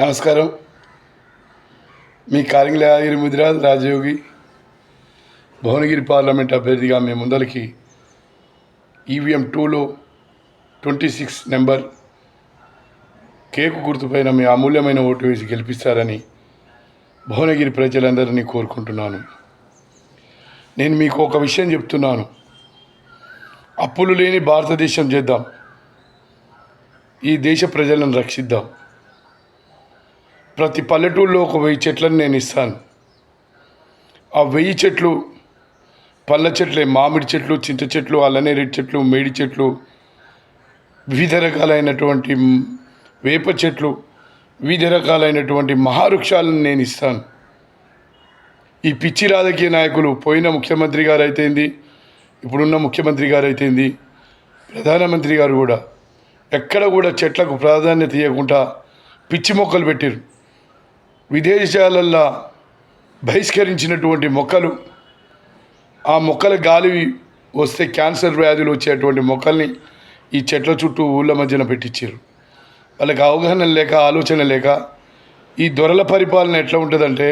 నమస్కారం. మీ కారింగ్లగిరి ముదిరాజ్ రాజయోగి భువనగిరి పార్లమెంట్ అభ్యర్థిగా మీ ముందరికి ఈవీఎం టూలో ట్వంటీ సిక్స్ నెంబర్ కేకు గుర్తుపైన మీ అమూల్యమైన ఓటు వేసి గెలిపిస్తారని భువనగిరి ప్రజలందరినీ కోరుకుంటున్నాను. నేను మీకు ఒక విషయం చెప్తున్నాను. అప్పులు లేని భారతదేశం చేద్దాం. ఈ దేశ ప్రజలను రక్షిద్దాం. ప్రతి పల్లెటూళ్ళలో ఒక వెయ్యి చెట్లను నేను ఇస్తాను. ఆ వెయ్యి చెట్లు పళ్ళ చెట్లే మామిడి చెట్లు చింత చెట్లు అల్లనేరేడు చెట్లు మేడి చెట్లు వివిధ రకాలైనటువంటి వేప చెట్లు వివిధ రకాలైనటువంటి మహావృక్షాలను నేను ఇస్తాను. ఈ పిచ్చి రాజకీయ నాయకులు పోయిన ముఖ్యమంత్రి గారు అయితేంది ఇప్పుడున్న ముఖ్యమంత్రి గారు అయితేంది ప్రధానమంత్రి గారు కూడా ఎక్కడ కూడా చెట్లకు ప్రాధాన్యత ఇవ్వకుండా పిచ్చి మొక్కలు పెట్టారు విదేశాలల్లో బహిష్కరించినటువంటి మొక్కలు ఆ మొక్కల గాలి వస్తే క్యాన్సర్ వ్యాధులు వచ్చేటువంటి మొక్కల్ని ఈ చెట్ల చుట్టూ ఊళ్ళ మధ్యన పెట్టించారు వాళ్ళకి అవగాహన లేక ఆలోచన లేక ఈ దొరల పరిపాలన ఎట్లా ఉంటుందంటే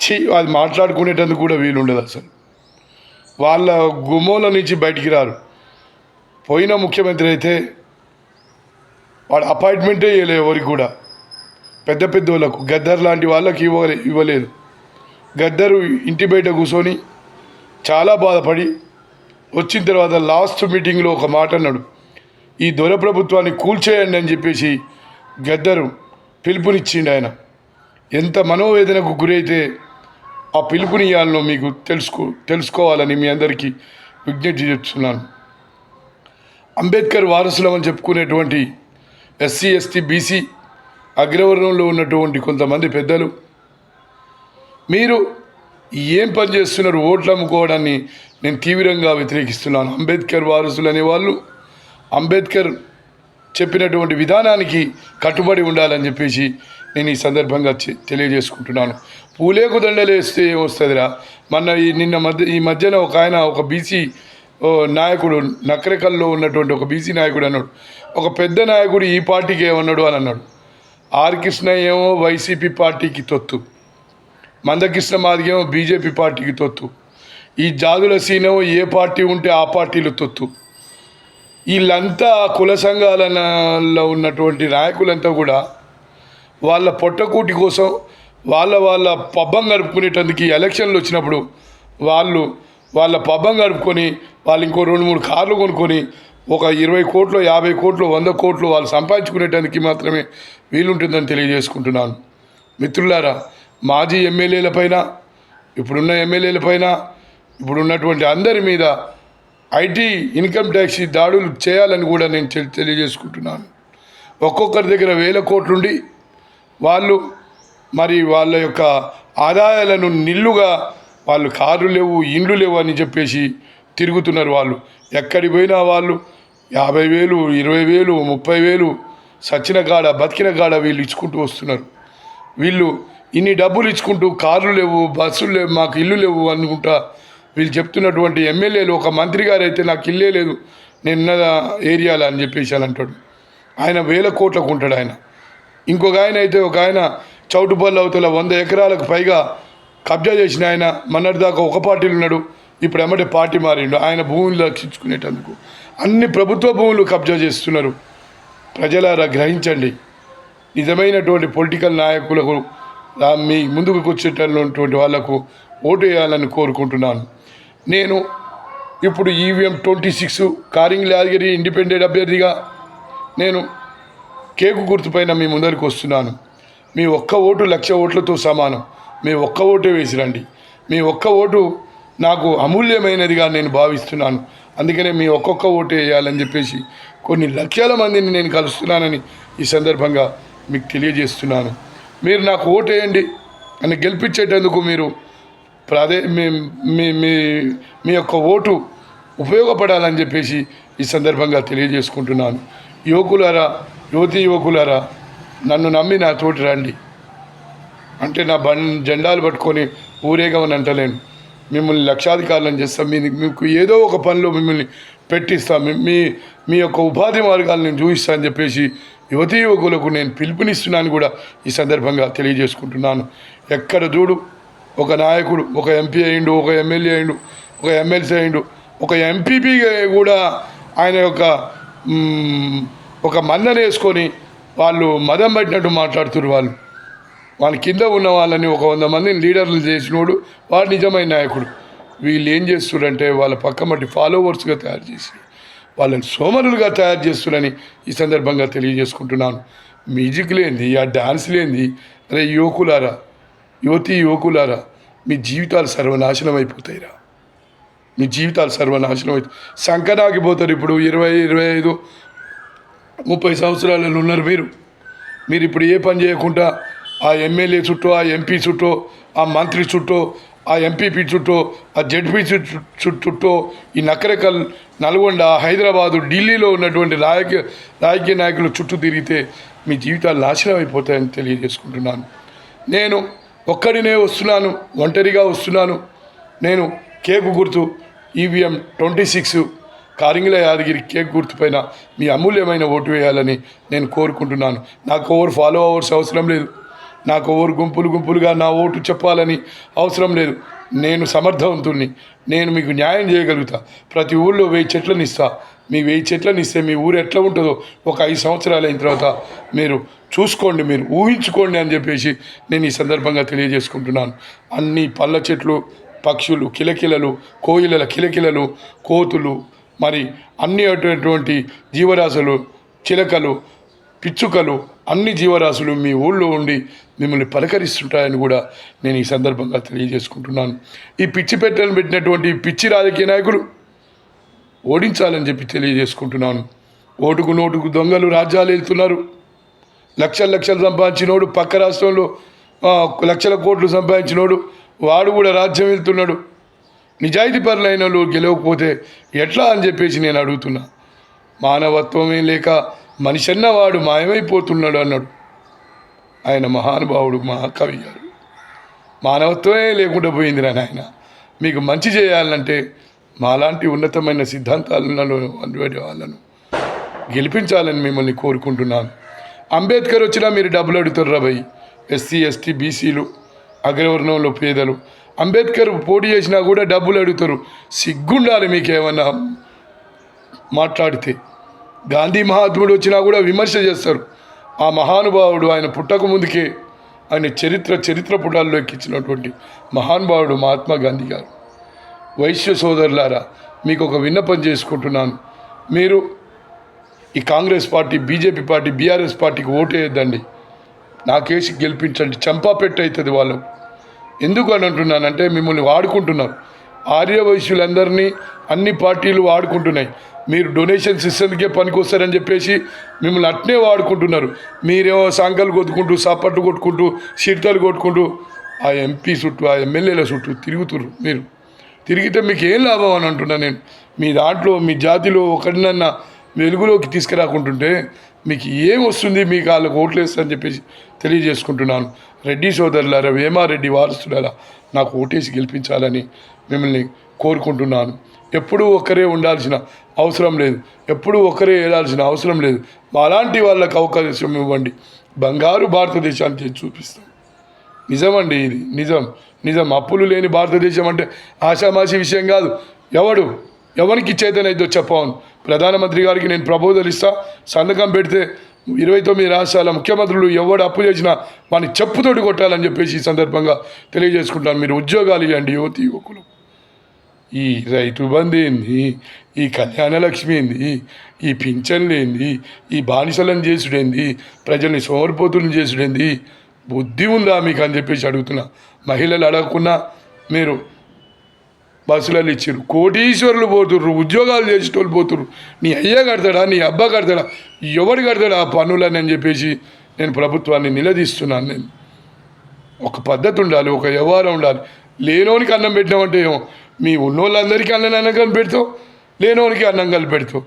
ఛీ అది మాట్లాడుకునేటందుకు కూడా వీలు ఉండదు అసలు. వాళ్ళ గుమ్మల నుంచి బయటికి రారు. పోయిన ముఖ్యమంత్రి అయితే వాడు అపాయింట్మెంటే ఇవ్వలేదు ఎవరికి కూడా. పెద్ద పెద్ద వాళ్ళకు గద్దర్ లాంటి వాళ్ళకి ఇవ్వలే ఇవ్వలేదు. గద్దరు ఇంటి బయట కూర్చొని చాలా బాధపడి వచ్చిన తర్వాత లాస్ట్ మీటింగ్లో ఒక మాట అన్నాడు. ఈ దొర ప్రభుత్వాన్ని కూల్చేయండి అని చెప్పేసి గద్దరు పిలుపునిచ్చిండు ఆయన. ఎంత మనోవేదనకు గురైతే ఆ పిలుపునియాలను మీకు తెలుసుకో తెలుసుకోవాలని మీ అందరికీ విజ్ఞప్తి చేస్తున్నాను. అంబేద్కర్ వారసులం అని చెప్పుకునేటువంటి ఎస్సీ ఎస్టీ బీసీ అగ్రవర్ణంలో ఉన్నటువంటి కొంతమంది పెద్దలు. మీరు ఏం పని చేస్తున్నారు? ఓట్లు అమ్ముకోవడాన్ని నేను తీవ్రంగా వ్యతిరేకిస్తున్నాను. అంబేద్కర్ వారసులు అనేవాళ్ళు అంబేద్కర్ చెప్పినటువంటి విధానానికి కట్టుబడి ఉండాలని చెప్పేసి నేను ఈ సందర్భంగా తెలియజేసుకుంటున్నాను. పూలేకు దండలేస్తే ఏమొస్తుందిరా? మొన్న ఈ నిన్న మధ్య ఈ మధ్యన ఒక ఆయన ఒక బీసీ నాయకుడు నకరికల్లో ఉన్నటువంటి ఒక బీసీ నాయకుడు అన్నాడు. ఒక పెద్ద నాయకుడు ఈ పార్టీకి ఏమన్నాడు అని అన్నాడు. ఆర్ కృష్ణ ఏమో వైసీపీ పార్టీకి తొత్తు. మందకృష్ణ మాదిగేమో బీజేపీ పార్టీకి తొత్తు. ఈ జాదుల సీనేమో ఏ పార్టీ ఉంటే ఆ పార్టీలు తొత్తు. వీళ్ళంతా కుల సంఘాలలో ఉన్నటువంటి నాయకులంతా కూడా వాళ్ళ పొట్టకూటి కోసం వాళ్ళ వాళ్ళ పబ్బం గడుపుకునేటందుకు ఎలక్షన్లు వచ్చినప్పుడు వాళ్ళు వాళ్ళ పబ్బం గడుపుకొని వాళ్ళు ఇంకో రెండు మూడు కార్లు కొనుక్కొని ఒక ఇరవై కోట్లు యాభై కోట్లు వంద కోట్లు వాళ్ళు సంపాదించుకునేటందుకు మాత్రమే వీలుంటుందని తెలియజేసుకుంటున్నాను. మిత్రులారా మాజీ ఎమ్మెల్యేలపైన ఇప్పుడున్న ఎమ్మెల్యేల పైన ఇప్పుడున్నటువంటి అందరి మీద ఐటీ ఇన్కమ్ ట్యాక్స్ దాడులు చేయాలని కూడా నేను తెలి- తెలియజేసుకుంటున్నాను. ఒక్కొక్కరి దగ్గర వేల కోట్లుండి వాళ్ళు మరి వాళ్ళ యొక్క ఆదాయాలను నిల్లుగా వాళ్ళు కార్లు లేవు ఇండ్లు లేవు అని చెప్పేసి తిరుగుతున్నారు వాళ్ళు. ఎక్కడికి పోయినా వాళ్ళు యాభై వేలు ఇరవై వేలు ముప్పై వేలు సచిన కాడ బతికిన కాడ వీళ్ళు ఇచ్చుకుంటూ వస్తున్నారు. వీళ్ళు ఇన్ని డబ్బులు ఇచ్చుకుంటూ కార్లు లేవు బస్సులు లేవు మాకు ఇల్లు లేవు అనుకుంటా వీళ్ళు చెప్తున్నటువంటి ఎమ్మెల్యేలు ఒక మంత్రి గారు అయితే నాకు ఇల్లే లేదు నిన్న ఏరియాలో అని చెప్పేసి అని అంటాడు. ఆయన వేల కోట్లకు ఉంటాడు ఆయన. ఇంకొక ఆయన అయితే ఒక ఆయన చౌటుపల్లి అవతల వంద ఎకరాలకు పైగా కబ్జా చేసిన ఆయన మొన్నటిదాకా ఒక పార్టీలు ఉన్నాడు ఇప్పుడు ఎమ్మటే పార్టీ మారిండు. ఆయన భూములు రక్షించుకునేటందుకు. అన్ని ప్రభుత్వ భూములు కబ్జా చేస్తున్నారు. ప్రజలారా గ్రహించండి. నిజమైనటువంటి పొలిటికల్ నాయకులకు మీ ముందుకు కూర్చేటటువంటి వాళ్ళకు ఓటు వేయాలని కోరుకుంటున్నాను. నేను ఇప్పుడు EVM twenty six Karing Yadagiri independent అభ్యర్థిగా నేను కేకు గుర్తుపైన మీ ముందరికి వస్తున్నాను. మీ ఒక్క ఓటు లక్ష ఓట్లతో సమానం. మీ ఒక్క ఓటే వేసిరండి. మీ ఒక్క ఓటు నాకు అమూల్యమైనదిగా నేను భావిస్తున్నాను. అందుకనే మీ ఒక్కొక్క ఓటు వేయాలని చెప్పేసి కొన్ని లక్షల మందిని నేను కలుస్తున్నానని ఈ సందర్భంగా మీకు తెలియజేస్తున్నాను. మీరు నాకు ఓటు వేయండి అని గెలిపించేటందుకు మీరు ప్రాదే మీ మీ మీ మీ యొక్క ఓటు ఉపయోగపడాలని చెప్పేసి ఈ సందర్భంగా తెలియజేసుకుంటున్నాను. యువకులారా యువతి యువకులారా నన్ను నమ్మి నా తోటి రండి. అంటే నా బండ్ జెండాలు పట్టుకొని ఊరేగమని అంటలేను మిమ్మల్ని లక్షాధికారులను చేస్తాం. మీ మీకు ఏదో ఒక పనిలో మిమ్మల్ని పెట్టిస్తాం. మీ- మీ యొక్క ఉపాధి మార్గాలను నేను చూపిస్తా అని చెప్పేసి యువతీ యువకులకు నేను పిలుపునిస్తున్నాను కూడా ఈ సందర్భంగా తెలియజేసుకుంటున్నాను. ఎక్కడ చూడు ఒక నాయకుడు ఒక ఎంపీ అయిండు ఒక ఎమ్మెల్యే అయిండు ఒక ఎమ్మెల్సీ అయిండు ఒక ఎంపీపీ కూడా ఆయన యొక్క ఒక మందన వేసుకొని వాళ్ళు మదం పట్టినట్టు మాట్లాడుతున్నారు వాళ్ళు. వాళ్ళ కింద ఉన్న వాళ్ళని ఒక వంద మందిని లీడర్లు చేసినోడు వాడు నిజమైన నాయకుడు. వీళ్ళు ఏం చేస్తున్నారంటే వాళ్ళ పక్క మట్టి ఫాలోవర్స్గా తయారు చేసి వాళ్ళని సోమరులుగా తయారు చేస్తున్నారని ఈ సందర్భంగా తెలియజేసుకుంటున్నాను. మ్యూజిక్ లేనిది ఆ డాన్స్ లేనిది అరే యువకులారా యువతి యువకులారా మీ జీవితాలు సర్వనాశనం అయిపోతాయిరా. మీ జీవితాలు సర్వనాశనం అవుతాయి సంకనాగిపోతారు ఇప్పుడు ఇరవై ఇరవై ఐదు ముప్పై సంవత్సరాలలో ఉన్నారు మీరు. మీరు ఇప్పుడు ఏ పని చేయకుండా ఆ ఎమ్మెల్యే చుట్టూ ఆ ఎంపీ చుట్టూ ఆ మంత్రి చుట్టూ ఆ ఎంపీపీ చుట్టూ ఆ జడ్పీ చుట్టూ ఈ నకరకల్ నల్గొండ హైదరాబాదు ఢిల్లీలో ఉన్నటువంటి రాజకీయ రాజకీయ నాయకులు చుట్టూ తిరిగితే మీ జీవితాలు నాశనం అయిపోతాయని తెలియజేసుకుంటున్నాను. నేను ఒక్కడినే వస్తున్నాను ఒంటరిగా వస్తున్నాను. నేను కేకు గుర్తు EVM twenty six Karingila Yadagiri cake గుర్తుపైన మీ అమూల్యమైన ఓటు వేయాలని నేను కోరుకుంటున్నాను. నాకు ఓవర్ ఫాలో అవర్స్ అవసరం లేదు. నాకు ఓరు గుంపులు గుంపులుగా నా ఓటు చెప్పాలని అవసరం లేదు. నేను సమర్థవంతుణ్ణి. నేను మీకు న్యాయం చేయగలుగుతా. ప్రతి ఊళ్ళో వెయ్యి చెట్లను ఇస్తా. మీ వెయ్యి చెట్లను ఇస్తే మీ ఊరు ఎట్లా ఉంటుందో ఒక ఐదు సంవత్సరాలు అయిన తర్వాత మీరు చూసుకోండి మీరు ఊహించుకోండి అని చెప్పేసి నేను ఈ సందర్భంగా తెలియజేసుకుంటున్నాను. అన్ని పళ్ళ చెట్లు పక్షులు కిలకిలలు కోయిలల కిలకిలలు కోతులు మరి అన్ని అటువంటి జీవరాశులు చిలకలు పిచ్చుకలు అన్ని జీవరాశులు మీ ఊళ్ళో ఉండి మిమ్మల్ని పలకరిస్తుంటాయని కూడా నేను ఈ సందర్భంగా తెలియజేసుకుంటున్నాను. ఈ పిచ్చి పెట్టలను పెట్టినటువంటి పిచ్చి రాజకీయ నాయకులు ఓడించాలని చెప్పి తెలియజేసుకుంటున్నాను. ఓటుకు నోటుకు దొంగలు రాజ్యాలు వెళ్తున్నారు. లక్షల లక్షలు సంపాదించినోడు పక్క రాష్ట్రంలో లక్షల కోట్లు సంపాదించినోడు వాడు కూడా రాజ్యం వెళ్తున్నాడు. నిజాయితీ పరులైన వాళ్ళు గెలవకపోతే ఎట్లా అని చెప్పేసి నేను అడుగుతున్నా. మానవత్వమే లేక మనిషన్న వాడు మాయమైపోతున్నాడు అన్నాడు. ఆయన మహానుభావుడు మహాకవి గారు. మానవత్వమే లేకుండా పోయింది రా నాయన. మీకు మంచి చేయాలంటే మాలాంటి ఉన్నతమైన సిద్ధాంతాలను అటువంటి వాళ్ళను గెలిపించాలని మిమ్మల్ని కోరుకుంటున్నాను. అంబేద్కర్ వచ్చినా మీరు డబ్బులు అడుగుతారు రాబోయ్ ఎస్సీ ఎస్టీ బీసీలు అగ్రవర్ణంలో పేదలు. అంబేద్కర్ పోటీ చేసినా కూడా డబ్బులు అడుగుతారు. సిగ్గుండాలి మీకు ఏమన్నా మాట్లాడితే. గాంధీ మహాత్ముడు వచ్చినా కూడా విమర్శ చేస్తారు. ఆ మహానుభావుడు ఆయన పుట్టక ముందుకే ఆయన చరిత్ర చరిత్ర పుటాల్లోకి ఇచ్చినటువంటి మహానుభావుడు మహాత్మా గాంధీ గారు. వైశ్య సోదరులారా మీకు ఒక విన్నపం చేసుకుంటున్నాను. మీరు ఈ Congress party BJP party BRS పార్టీకి ఓటేయద్దండి. నాకేసి గెలిపించండి. చంపాపెట్టు అవుతుంది వాళ్ళు. ఎందుకు అని అంటున్నానంటే మిమ్మల్ని వాడుకుంటున్నారు. ఆర్యవైశ్యులందరినీ అన్ని పార్టీలు వాడుకుంటున్నాయి. మీరు డొనేషన్స్ ఇస్తేందుకే పనికొస్తారని చెప్పేసి మిమ్మల్ని అట్నే వాడుకుంటున్నారు. మీరేమో సంకలు కొట్టుకుంటూ సపట్లు కొట్టుకుంటూ చిడతలు కొట్టుకుంటూ ఆ ఎంపీ చుట్టూ ఆ ఎమ్మెల్యేల చుట్టూ తిరుగుతురు మీరు. తిరిగితే మీకు ఏం లాభం అని అంటున్నా నేను. మీ దాంట్లో మీ జాతిలో ఒకరినన్నా వెలుగులోకి తీసుకురాకుంటుంటే మీకు ఏం వస్తుంది? మీకు వాళ్ళకి ఓట్లు వేస్తారని చెప్పేసి తెలియజేసుకుంటున్నాను. రెడ్డి సోదరులారా వేమారెడ్డి వారసులారా నాకు ఓటేసి గెలిపించాలని మిమ్మల్ని కోరుకుంటున్నాను. ఎప్పుడూ ఒక్కరే ఉండాల్సిన అవసరం లేదు. ఎప్పుడూ ఒక్కరే వేయాల్సిన అవసరం లేదు. అలాంటి వాళ్ళకు అవకాశం ఇవ్వండి. బంగారు భారతదేశానికి చూపిస్తాం నిజమండి ఇది. నిజం. నిజం. అప్పులు లేని భారతదేశం అంటే ఆషామాషి విషయం కాదు. ఎవడు? ఎవరికి చేతనైతే చెప్పవను. ప్రధానమంత్రి గారికి నేను ప్రపోజల్ ఇస్తా. సంతకం పెడితే ఇరవై తొమ్మిది రాష్ట్రాల ముఖ్యమంత్రులు ఎవడు అప్పు చేసినా వాడిని చెప్పుతోటి కొట్టాలని చెప్పేసి ఈ సందర్భంగా తెలియజేసుకుంటాను. మీరు ఉద్యోగాలు ఇవ్వండి యువతి యువకులు. ఈ రైతు బంధు ఏంది? ఈ కళ్యాణ లక్ష్మి ఏంది? ఈ పింఛన్లు ఏంది? ఈ బానిసలను చేసుడేంది? ప్రజల్ని సోమరిపోతులను చేసుడేంది? బుద్ధి ఉందా మీకు అని చెప్పేసి అడుగుతున్నా. మహిళలు అడగకున్నా మీరు బస్సులలో ఇచ్చారు. కోటీశ్వరులు పోతుర్రు ఉద్యోగాలు చేసేటోళ్ళు పోతుర్రు. నీ అయ్య కడతాడా? నీ అబ్బా కడతాడా? ఎవడు కడతాడా ఆ పనులని అని చెప్పేసి నేను ప్రభుత్వాన్ని నిలదీస్తున్నాను నేను. ఒక పద్ధతి ఉండాలి ఒక వ్యవహారం ఉండాలి. లేనోనికి అన్నం పెట్టినామంటే ఏమో మీ ఉన్నోళ్ళందరికీ అన్నం అన్నం కలిపి లేనోనికి అన్నం కలిపి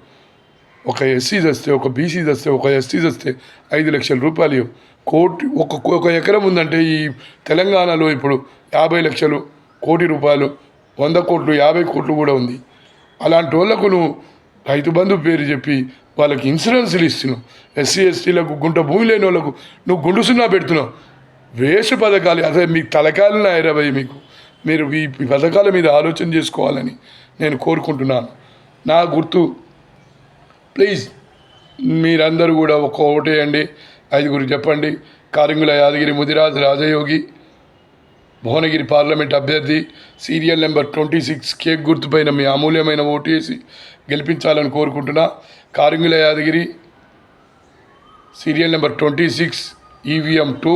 ఒక ఎస్సీ వస్తే ఒక బీసీ వస్తే ఒక ఎస్టీ వస్తే ఐదు లక్షల రూపాయలు కోటి ఒక ఒక ఎకరం ఉందంటే ఈ తెలంగాణలో ఇప్పుడు యాభై లక్షలు కోటి రూపాయలు వంద కోట్లు యాభై కోట్లు కూడా ఉంది. అలాంటి వాళ్ళకు నువ్వు రైతు బంధు పేరు చెప్పి వాళ్ళకి ఇన్సూరెన్స్లు ఇస్తున్నావు. ఎస్సీ ఎస్టీలకు గుంట భూమి లేని వాళ్ళకు నువ్వు గుండు సున్నా పెడుతున్నావు. వేస్ట్ పథకాలు అదే మీకు తలకాయలు ఇరవై మీకు? మీరు ఈ పథకాల మీద ఆలోచన చేసుకోవాలని నేను కోరుకుంటున్నాను. నా గుర్తు ప్లీజ్ మీరందరూ కూడా ఒక్క ఓటేయండి ఐదుగురు చెప్పండి. కారింగుల యాదగిరి ముదిరాజ్ రాజయోగి భువనగిరి పార్లమెంట్ అభ్యర్థి serial number twenty six cake గుర్తుపైన మీ అమూల్యమైన ఓటు వేసి గెలిపించాలని కోరుకుంటున్నా. Karingula Yadagiri serial number twenty six EVM two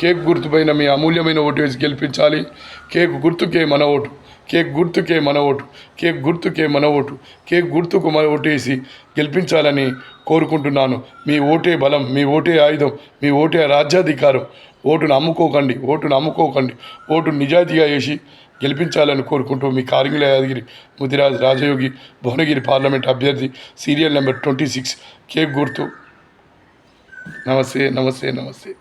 cake గుర్తుపైన మీ అమూల్యమైన ఓటు వేసి గెలిపించాలి. కేక్ గుర్తుకే మన ఓటు. కేక్ గుర్తుకే మన ఓటు. కేక్ గుర్తుకే మన ఓటు. కేక్ గుర్తుకు మన ఓటు వేసి గెలిపించాలని కోరుకుంటున్నాను. మీ ఓటే బలం మీ ఓటే ఆయుధం మీ ఓటే రాజ్యాధికారం. ఓటును అమ్ముకోకండి ఓటును అమ్ముకోకండి. ఓటు నిజాయితీగా వేసి గెలిపించాలని కోరుకుంటూ మీ కారింగుల యాదగిరి ముదిరాజ్ రాజయోగి భువనగిరి పార్లమెంట్ అభ్యర్థి serial number twenty six cake గుర్తు. నమస్తే నమస్తే నమస్తే.